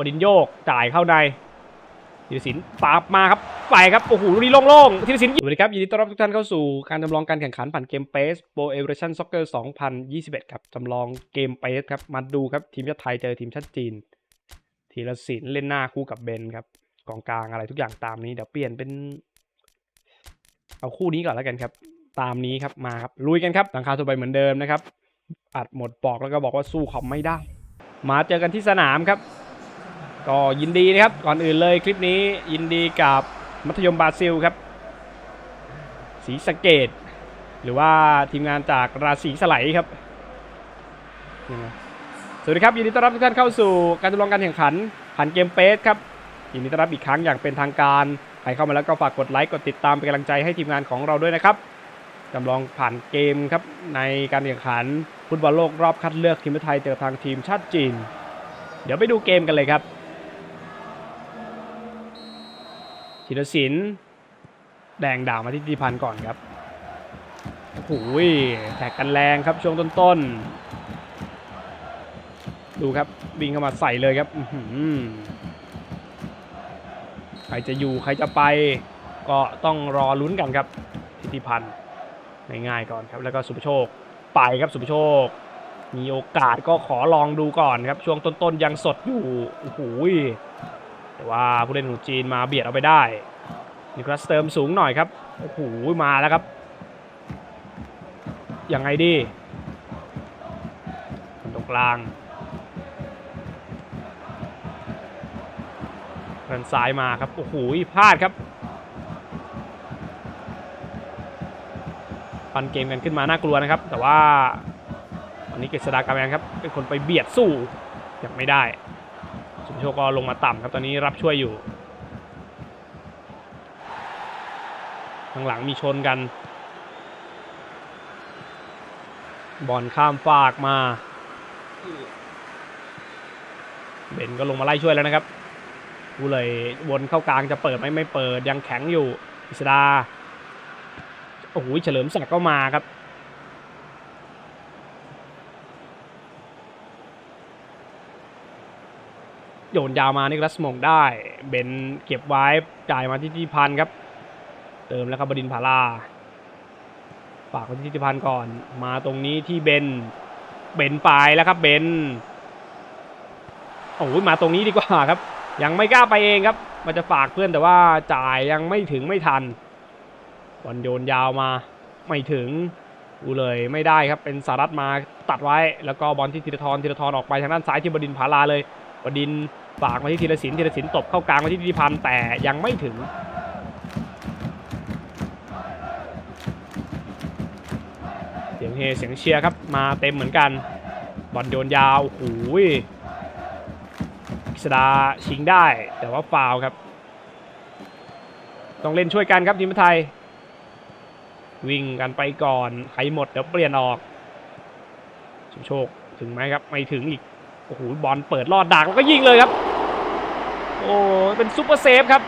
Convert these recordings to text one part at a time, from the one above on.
บดินโยกจ่ายเข้าในธีรศิลป์ปาบมาครับไปครับโอ้โหลูกนี้โล่งๆธีรศิลป์สวัสดีครับยินดีต้อนรับทุกท่านเข้าสู่การจำลองการแข่งขันผ่านเกมเปสโปรเอเวอเรชั่นซ็อกเกอร์2021 ครับจำลองเกมเปสครับมาดูครับทีมชาติไทยเจอทีมชาติจีนธีรศิลป์เล่นหน้าคู่กับเบนครับกองกลางอะไรทุกอย่างตามนี้เดี๋ยวเปลี่ยนเป็น เอาคู่นี้ก่อนแล้วกันครับ ตามนี้ครับมาครับลุยกันครับหลังคาตัวไปเหมือนเดิมนะครับอัดหมดปอกแล้วก็บอกว่าสู้เขาไม่ได้ มาเจอกันที่สนามครับ ก็ยินดีนะครับก่อนอื่นเลยคลิปนี้ยินดีกับมัธยมบราซิลครับศรีสะเกดหรือว่าทีมงานจากราศีสไลด์ครับสวัสดีครับยินดีต้อนรับทุกท่านเข้าสู่การจำลองการแข่งขันผ่านเกมเปสครับยินดีต้อนรับอีกครั้งอย่างเป็นทางการใครเข้ามาแล้วก็ฝากกดไลค์กดติดตามเป็นกำลังใจให้ทีมงานของเราด้วยนะครับจำลองผ่านเกมครับในการแข่งขันฟุตบอลโลกรอบคัดเลือกทีมไทยเจอทางทีมชาติจีน เดี๋ยวไปดูเกมกันเลยครับ ธีรศิลป์แดงด่างมาที่ทีพันธ์ก่อนครับโอ้โหแท็กกันแรงครับช่วงต้นๆ ดูครับวิ่งเข้ามาใส่เลยครับอืใครจะอยู่ใครจะไปก็ต้องรอลุ้นกันครับทิติพันธ์ง่ายๆก่อนครับแล้วก็สุภโชคไปครับสุภโชค มีโอกาสก็ขอลองดูก่อนครับ ช่วงต้นๆยังสดอยู่โอ้โห แต่ว่าผู้เล่นของจีนมาเบียดเอาไปได้นิคลัสเติมสูงหน่อยครับโอ้โหมาแล้วครับยังไงดีตรงกลางเดินซ้ายมาครับ โอ้โหพลาดครับ ปันเกมกันขึ้นมาน่ากลัวนะครับ แต่ว่าตอนนี้เกษดากาแมนครับ เป็นคนไปเบียดสู้ยังไม่ได้ สุโชคก็ลงมาต่ำครับตอนนี้รับช่วยอยู่ข้างหลังมีชนกัน บอลข้ามฟากมา เบนก็ลงมาไล่ช่วยแล้วนะครับกูเลยวนเข้ากลางจะเปิดไหมไม่เปิดยังแข็งอยู่อิสดาโอ้โหเฉลิมศักดิ์ก็มาครับ โยนยาวมานิกรัสมงได้ เบนเก็บไว้จ่ายมาที่ทิพันธ์ครับ เติมแล้วครับบดินผาลาฝากไว้ที่ทิพันธ์ก่อน มาตรงนี้ที่เบนเบนไปแล้วครับเบนโอ้ยมาตรงนี้ดีกว่าครับ ยังไม่กล้าไปเองครับ มันจะฝากเพื่อนแต่ว่าจ่ายยังไม่ถึงไม่ทันบอลโยนยาวมาไม่ถึงกูเลยไม่ได้ครับเป็นสารัตมาตัดไว้ แล้วก็บอลที่ธีรทรธีรทรออกไปทางด้านซ้ายที่บดินผาลาเลยบดิน ฝากมาที่ธีรศิลป์ธีรศิลป์ตบเข้ากลางมาที่ธิพันธ์แต่ยังไม่ถึงเสียงเฮเสียงเชียร์ครับมาเต็มเหมือนกันบอลโยนยาวโอ้โหพิสดาชิงได้ แต่ว่าฟาวครับ ต้องเล่นช่วยกันครับทีมไทย วิ่งกันไปก่อนใครหมดเดี๋ยวเปลี่ยนออก โชคถึงไหมครับ ไม่ถึงอีก โอ้โหบอลเปิดลอดดักแล้วก็ยิงเลยครับ โอ้เป็นซุปเปอร์เซฟครับ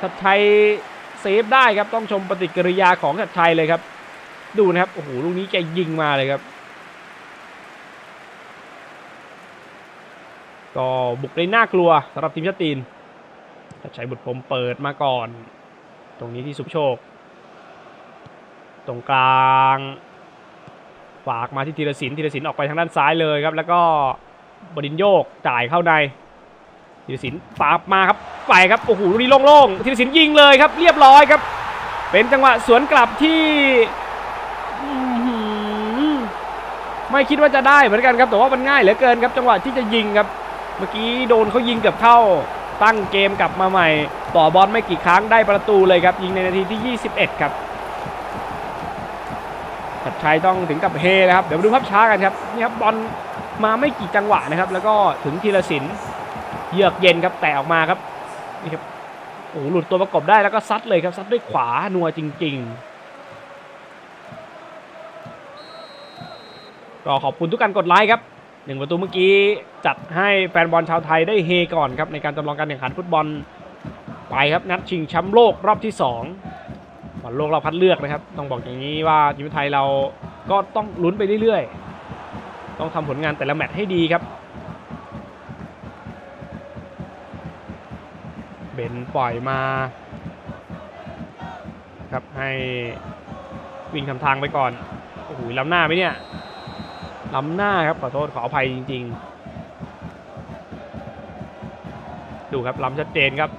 ชัดชัยเซฟได้ครับต้องชมปฏิกิริยาของชัดชัยเลยครับ ดูนะครับโอ้โหลูกนี้แกยิงมาเลยครับ ก็บุกได้น่ากลัวสำหรับทีมชาติจีนถ้าใช้บุตรพรมเปิดมาก่อน ตรงนี้ที่สุภโชค ตรงกลาง ฝากมาที่ธีรศิลป์ธีรศิลป์ออกไปทางด้านซ้ายเลยครับ แล้วก็บดินโยกจ่ายเข้าในธีรศิลป์ปาบมาครับไปครับโอ้โหลูกนี้โล่งๆธีรศิลป์ยิงเลยครับเรียบร้อยครับ เป็นจังหวะสวนกลับที่ไม่คิดว่าจะได้เหมือนกันครับแต่ว่ามันง่ายเหลือเกินครับจังหวะที่จะยิงครับ เมื่อกี้โดนเขายิงเกือบเข้าตั้งเกมกลับมาใหม่ ต่อบอลไม่กี่ครั้งได้ประตูเลยครับยิงในนาทีที่ 21 ครับ ชัดชัยต้องถึงกับเฮนะครับ เดี๋ยวมาดูภาพช้ากันครับนี่ครับบอลมาไม่กี่จังหวะนะครับ แล้วก็ถึงธีรศิลเยือกเย็นครับแตะออกมาครับนี่ครับโอ้หหลุดตัวประกบได้แล้วก็ซัดเลยครับซัดด้วยขวานัวจริง ๆ ก็ขอบคุณทุกการกดไลค์ครับหนึ่งประตูเมื่อกี้จัดให้แฟนบอลชาวไทยได้เฮก่อนครับในการจำลองการแข่งขันฟุตบอลไปครับนัดชิงแชมป์โลกรอบที่ 2 บอลโลกรอบคัดเลือกนะครับ ต้องบอกอย่างนี้ว่าทีมไทยเราก็ต้องลุ้นไปเรื่อยๆ ต้องทำผลงานแต่ละแมตช์ให้ดีครับ เบนปล่อยมา ครับให้วิ่งทำทางไปก่อนโอ้โหล้ำหน้าไหมเนี่ยล้ำหน้าครับขอโทษขออภัยจริง ๆ ดูครับล้ำชัดเจนครับ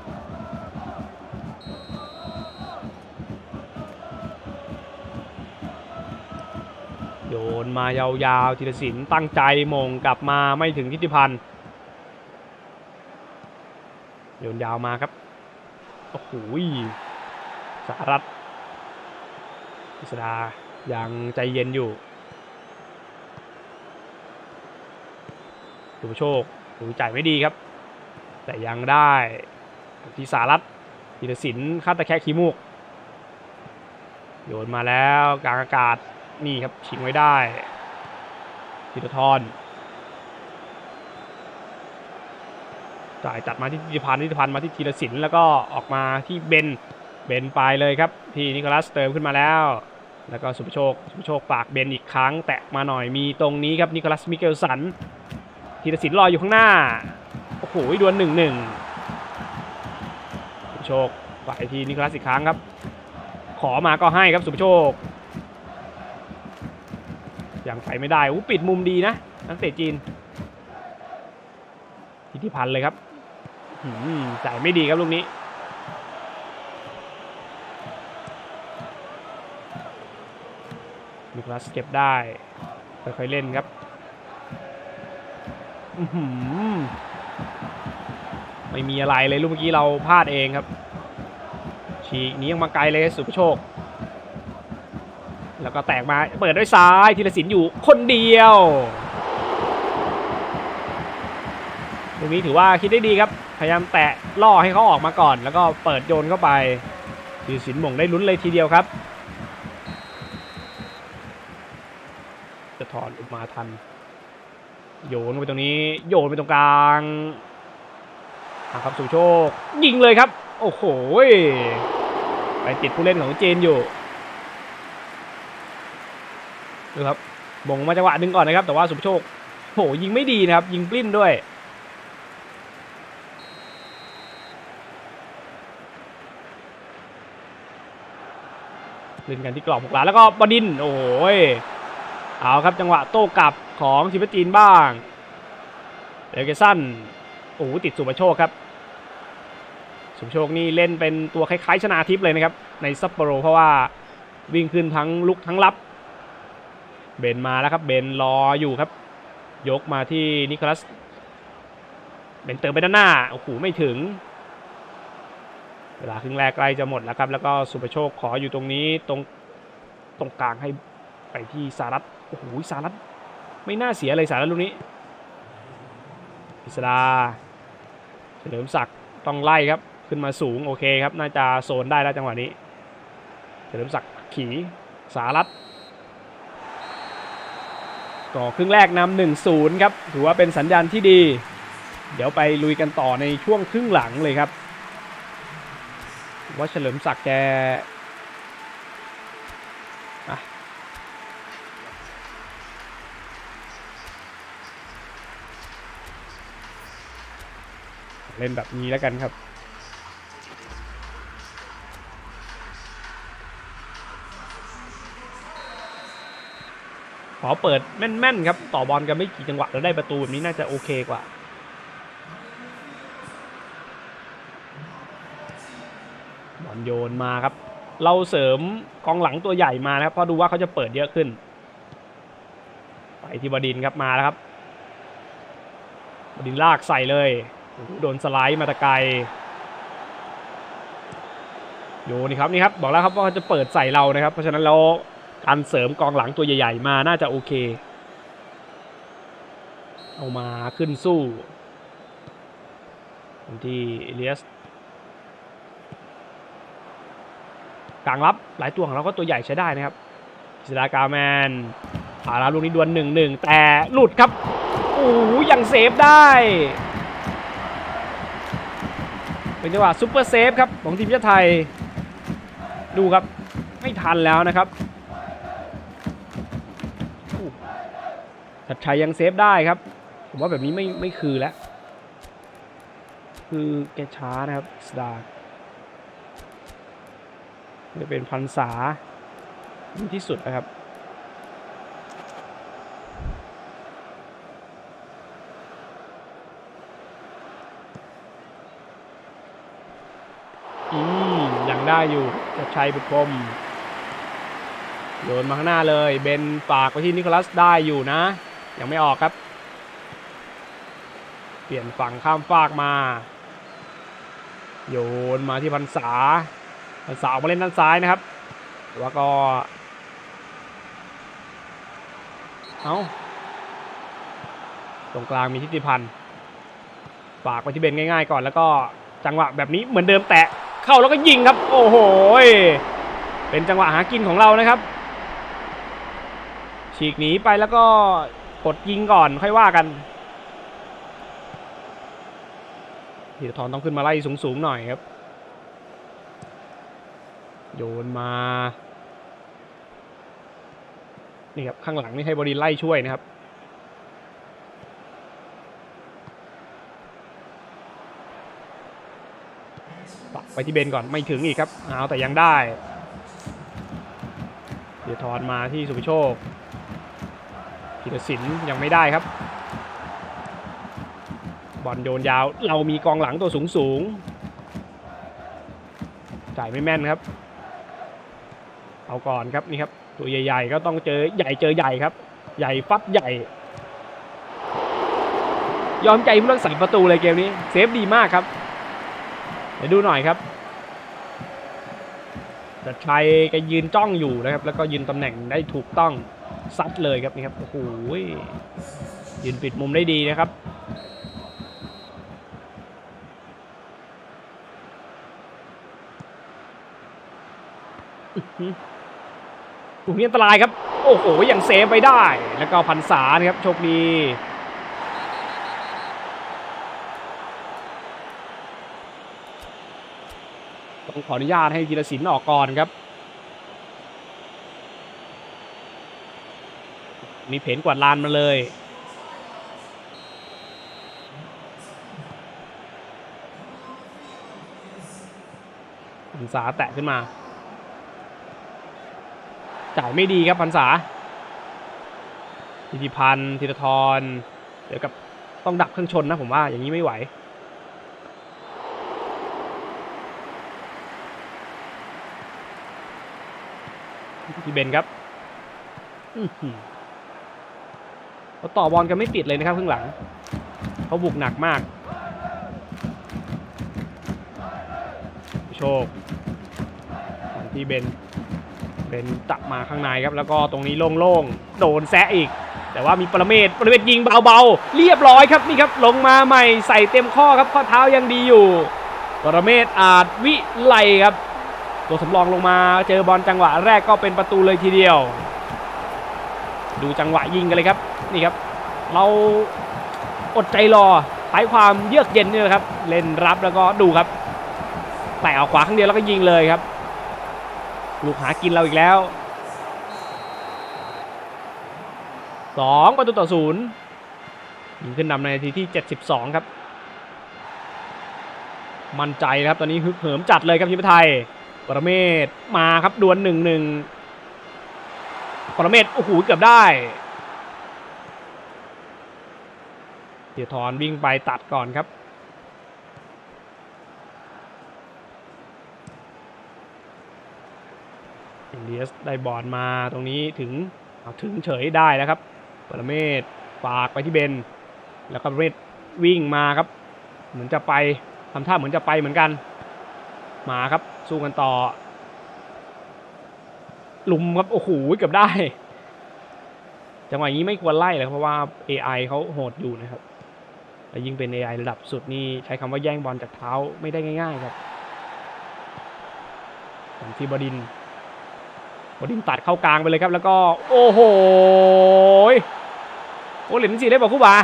มายาวๆธีรศิลป์ตั้งใจมงกลับมาไม่ถึงทิติพันธ์โยนยาวมาครับโอ้โหสารัตพิสดายังใจเย็นอยู่สุภโชคดูจ่ายไม่ดีครับ แต่ยังได้ที่สารัตธีรศิลป์คาตะแคงขี้มูก โยนมาแล้วกลางอากาศ นี่ครับชิงไว้ได้ธีรทรจ่ายตัดมาที่ธิพันธ์ธิพันธ์มาที่ธีรศิลป์แล้วก็ออกมาที่เบนเบนไปเลยครับ ที่นิโคลัสเติมขึ้นมาแล้ว แล้วก็สุภโชคสุภโชคฝากเบนอีกครั้ง แตะมาหน่อยมีตรงนี้ครับนิโคลัสมิเกลสันธีรศิลป์รออยู่ข้างหน้าโอ้โหดวลหนึ่งหนึ่งสุภโชคฝ่ายทีนิโคลัสอีกครั้งครับ ขอมาก็ให้ครับสุภโชค ยังไปไม่ได้อู้ปิดมุมดีนะนักเตะจีนทิติพันธ์เลยครับหืมจ่ายไม่ดีครับลูกนี้นิโคลัสเก็บได้ค่อยๆเล่นครับไม่มีอะไรเลยลูกเมื่อกี้เราพลาดเองครับ ฉีกนี้ยังมาไกลเลยสุภโชค แล้วก็แตกมาเปิดด้วยซ้ายธีรศิลป์อยู่คนเดียวตรงนี้ถือว่าคิดได้ดีครับ พยายามแตะล่อให้เขาออกมาก่อน แล้วก็เปิดโยนเข้าไปธีรศิลป์หมงได้ลุ้นเลยทีเดียวครับ จะถอนออกมาทัน โยนไปตรงนี้ โยนไปตรงกลางอะครับสุโชค ยิงเลยครับ โอ้โหไปติดผู้เล่นของเจนอยู่ ดูครับบ่งมาจังหวะหนึ่งก่อนนะครับ แต่ว่าสุภโชคโหยิงไม่ดีนะครับ ยิงปลิ้นด้วย เล่นกันที่กรอบหกหลาแล้วก็บดิน โอ้ยเอาครับจังหวะโต้กลับของทีมจีนบ้างเดลเกสันโอ้ติดสุภโชคครับ สุภโชคนี่เล่นเป็นตัวคล้ายๆชนาทิพย์เลยนะครับ ในซัปโปโร เพราะว่าวิ่งขึ้นทั้งลุกทั้งรับ เบนมาแล้วครับ เบนรออยู่ครับ ยกมาที่นิโคลัส เบนเติมไปด้านหน้า โอ้โห ไม่ถึง เวลาครึ่งแรกใกล้จะหมดแล้วครับ แล้วก็สุภโชคขออยู่ตรงนี้ตรงตรงกลางให้ไปที่สารัตโอ้โหสารัตไม่น่าเสียเลยสารัตลูกนี้พิสดาเฉลิมศักดิ์ต้องไล่ครับ ขึ้นมาสูงโอเคครับ น่าจะโซนได้แล้วจังหวะนี้ เฉลิมศักดิ์ขี่สารัต ก็ครึ่งแรกนำหนึ่งศูนย์ครับถือว่าเป็นสัญญาณที่ดี เดี๋ยวไปลุยกันต่อในช่วงครึ่งหลังเลยครับ ว่าเฉลิมศักดิ์แกเล่นแบบนี้แล้วกันครับ ขอเปิดแม่นๆครับ ต่อบอลกันไม่กี่จังหวะแล้วได้ประตูแบบนี้น่าจะโอเคกว่าบอลโยนมาครับ เราเสริมกองหลังตัวใหญ่มานะครับเพราะดูว่าเขาจะเปิดเยอะขึ้น ไปที่บดินครับมาแล้วครับบดินลากใส่เลยโโดนสไลด์มาตะไกลโยนนี่ครับนี่ครับบอกแล้วครับว่าเขาจะเปิดใส่เรานะครับ เพราะฉะนั้นเรา การเสริมกองหลังตัวใหญ่ ๆ มาน่าจะโอเค เอามาขึ้นสู้ที่เอเลียสกลางรับหลายตัวของเราก็ตัวใหญ่ใช้ได้นะครับศิลากาแมนผ่ารับลูกนี้ดวลหนึ่งหนึ่งแต่หลุดครับโอ้โหยังเซฟได้ เป็นจังหวะซุปเปอร์เซฟครับของทีมชาติไทย ดูครับ ไม่ทันแล้วนะครับ ชัดชัยยังเซฟได้ครับ ผมว่าแบบนี้ไม่ไม่คือแล้ว คือแกช้านะครับสดาจะเป็นพันษาดีที่สุดนะครับอืมยังได้อยู่จะชัยบุตรพรมโยนมาข้างหน้าเลย เบนฝากไปที่นิโคลัสได้อยู่นะ ยังไม่ออกครับ เปลี่ยนฝั่งข้ามฟากมา โยนมาที่พันษาพันษาออกมาเล่นด้านซ้ายนะครับแต่ว่าก็เอาตรงกลางมีทิติพันธ์ฝากไปที่เบนง่ายๆก่อนแล้วก็จังหวะแบบนี้เหมือนเดิมแตะเข้าแล้วก็ยิงครับ โอ้โหเป็นจังหวะหากินของเรานะครับฉีกหนีไปแล้วก็ กดยิงก่อนค่อยว่ากันธีรทรต้องขึ้นมาไล่สูงๆหน่อยครับ โยนมา นี่ครับ ข้างหลังนี่ให้บรินไล่ช่วยนะครับ ปักไปที่เบนก่อนไม่ถึงอีกครับ เอาแต่ยังได้เดี๋ยวทอนมาที่สุภโชค ธีรศิลป์ยังไม่ได้ครับ บอลโยนยาว เรามีกองหลังตัวสูงสูงจ่ายไม่แม่นครับ เอาก่อนครับนี่ครับ ตัวใหญ่ ๆ ก็ต้องเจอใหญ่เจอใหญ่ครับ ใหญ่ฟัดใหญ่ ยอมใจผู้รักษาประตูเลยเกมนี้ เซฟดีมากครับ เดี๋ยวดูหน่อยครับแต่ชัยแกยืนจ้องอยู่นะครับ แล้วก็ยืนตำแหน่งได้ถูกต้อง ซัดเลยครับนี่ครับโอ้โหยืนปิดมุมได้ดีนะครับลูกนี้อันตรายครับ โอ้โหยังเซฟไปได้ แล้วก็พันษานะครับโชคดีต้องขออนุญาตให้ธีรศิลป์ออกก่อนครับ มีเพนกวาดลานมาเลย พันษาแตะขึ้นมา จ่ายไม่ดีครับพันษาธิติพันธ์ธีรทร เดี๋ยวกับต้องดับเครื่องชนนะผมว่าอย่างนี้ไม่ไหวพี่เบนครับ เขาต่อบอลกันไม่ปิดเลยนะครับครึ่งหลังเขาบุกหนักมาก โชคที่เบนเบนตักมาข้างในครับ แล้วก็ตรงนี้โล่งๆโดนแซะอีก แต่ว่ามีปรเมศปรเมศยิงเบาๆ เรียบร้อยครับนี่ครับ ลงมาใหม่ใส่เต็มข้อครับข้อเท้ายังดีอยู่ ปรเมศอาจวิไลครับ ตัวสำรองลงมาเจอบอลจังหวะแรกก็เป็นประตูเลยทีเดียว ดูจังหวะยิงกันเลยครับ นี่ครับ เราอดใจรอใช้ความเยือกเย็นนี่แหละครับ เล่นรับแล้วก็ดูครับแตะออกขวาข้างเดียวแล้วก็ยิงเลยครับ ลูกหากินเราอีกแล้วสองประตูต่อศูนย์ยิงขึ้นนำในนาทีที่ 72 ครับ มั่นใจนะครับตอนนี้ฮึกเหิมจัดเลยครับทีมไทย ปรเมศมาครับดวลหนึ่งหนึ่งปรเมศโอ้โหเกือบได้ เดี๋ยวทอนวิ่งไปตัดก่อนครับ อินเดียสได้บอลมาตรงนี้ถึงเอาถึงเฉยได้แล้วครับปรเมศฝากไปที่เบน แล้วก็ปรเมศวิ่งมาครับ เหมือนจะไปทำท่าเหมือนจะไปเหมือนกัน มาครับสู้กันต่อ ลุมครับโอ้โหเกือบได้จังหวะนี้ไม่ควรไล่เลยเพราะว่า AI เขาโหดอยู่นะครับ แต่ยิ่งเป็น AI ระดับสุดนี่ใช้คำว่าแย่งบอลจากเท้าไม่ได้ง่าย ๆ ครับของทีบดินบดินตัดเข้ากลางไปเลยครับ แล้วก็โอ้โหโอ้เหรียญสี่ได้บอกคู่บา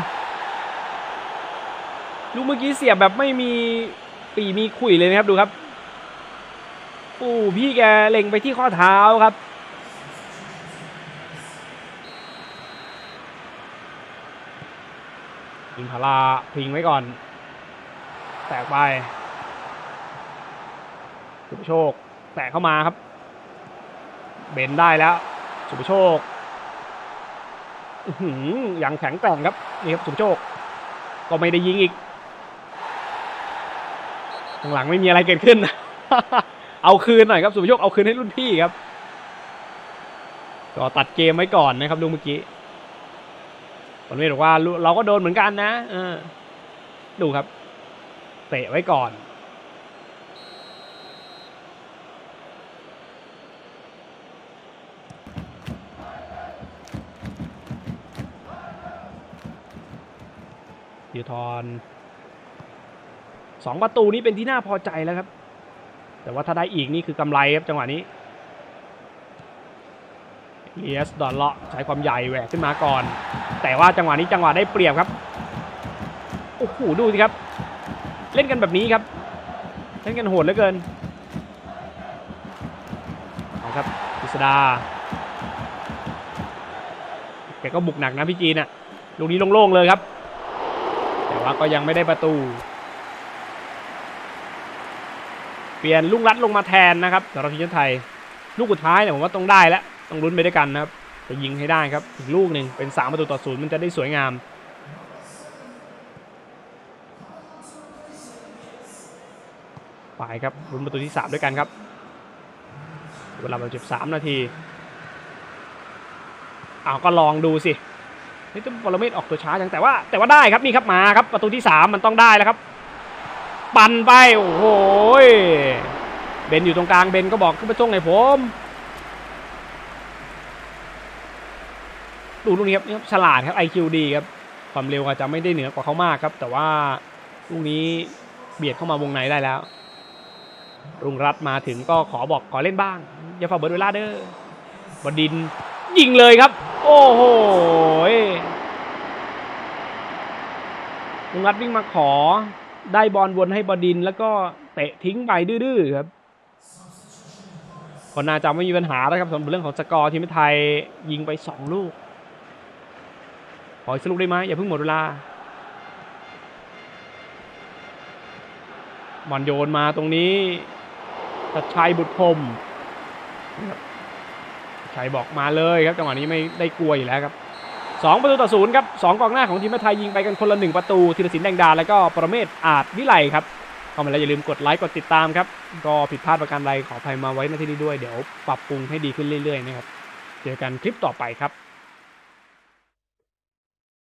ลูกเมื่อกี้เสียบแบบไม่มีปีมีขุยเลยนะครับดูครับโอ้พี่แกเล็งไปที่ข้อเท้าครับ อินทาราพิงไว้ก่อน แตกไปสุภโชค แตกเข้ามาครับ เบนได้แล้ว สุภโชคอื้อหืออย่างแข็งแกร่งครับนี่ครับสุภโชค ก็ไม่ได้ยิงอีกข้างหลังไม่มีอะไรเกิดขึ้น เอาคืนหน่อยครับสุภโชคเอาคืนให้รุ่นพี่ครับ ก็ตัดเกมไว้ก่อนนะครับลูกเมื่อกี้ ผลเวทบอกว่าเราก็โดนเหมือนกันนะอดูครับ เตะไว้ก่อน ยูทอนสองประตูนี้เป็นที่น่าพอใจแล้วครับ แต่ว่าถ้าได้อีกนี่คือกำไรครับจังหวะนี้ เลียสดอนเลาะใช้ความใหญ่แหวกขึ้นมาก่อน แต่ว่าจังหวะนี้จังหวะได้เปรียบครับโอ้โหดูสิครับ เล่นกันแบบนี้ครับ เล่นกันโหดเหลือเกินเอาครับพิสดาแกก็บุกหนักนะพี่จีนอะลูกนี้โล่งๆเลยครับ แต่ว่าก็ยังไม่ได้ประตู เปลี่ยนลุงรัดลงมาแทนนะครับสำหรับทีมชาติไทย ลูกสุดท้ายเนี่ยผมว่าต้องได้แล้ว ต้องลุ้นไปด้วยกันนะครับจะยิงให้ได้ครับอีกลูกหนึ่งเป็น3ประตูต่อศูนย์มันจะได้สวยงามไปครับลุ้นประตูที่ 3 ด้วยกันครับ เวลาบาเจ็บ3นาทีอ้าวก็ลองดูสินี่ต้องปรเมศออกตัวช้าจังแต่ว่าแต่ว่าได้ครับนี่ครับมาครับประตูที่ 3 มันต้องได้แล้วครับ ปั่นไปโอ้โหยเบนอยู่ตรงกลางเบนก็บอกขึ้นไปตรงไหนผม ดูลูกนี้ครับนี่ครับฉลาดครับ IQ ดีครับ ความเร็วอาจจะไม่ได้เหนือกว่าเขามากครับ แต่ว่าลูกนี้เบียดเข้ามาวงในได้แล้ว รุงรัตมาถึงก็ขอบอกขอเล่นบ้างอย่าฝ่าเบิร์ดเวลาเด้อบดินยิงเลยครับ โอ้โหยรุงรัตวิ่งมาขอได้บอลวนให้บดินแล้วก็เตะทิ้งไปดื้อๆครับก็น่าจะไม่มีปัญหาแล้วครับสำหรับเรื่องของสกอร์ทีมไทยยิงไปสองลูก ขออีกสักลูกได้ไหมอย่าเพิ่งหมดเวลาบอลโยนมาตรงนี้ชัดชัยบุตรพรมชัยบอกมาเลยครับจังหวะนี้ไม่ได้กลัวอยู่แล้วครับสองประตูต่อศูนย์ครับสองกองหน้าของทีมไทยยิงไปกันคนละหนึ่งประตูธีรศิลป์แดงดา แล้วก็ประเมศอาจวิไลครับเข้ามาแล้วอย่าลืมกดไลค์กดติดตามครับก็ผิดพลาดประการใดขออภัยมาไว้ณที่นี้ด้วยเดี๋ยวปรับปรุงให้ดีขึ้นเรื่อยๆนะครับเจอกันคลิปต่อไปครับ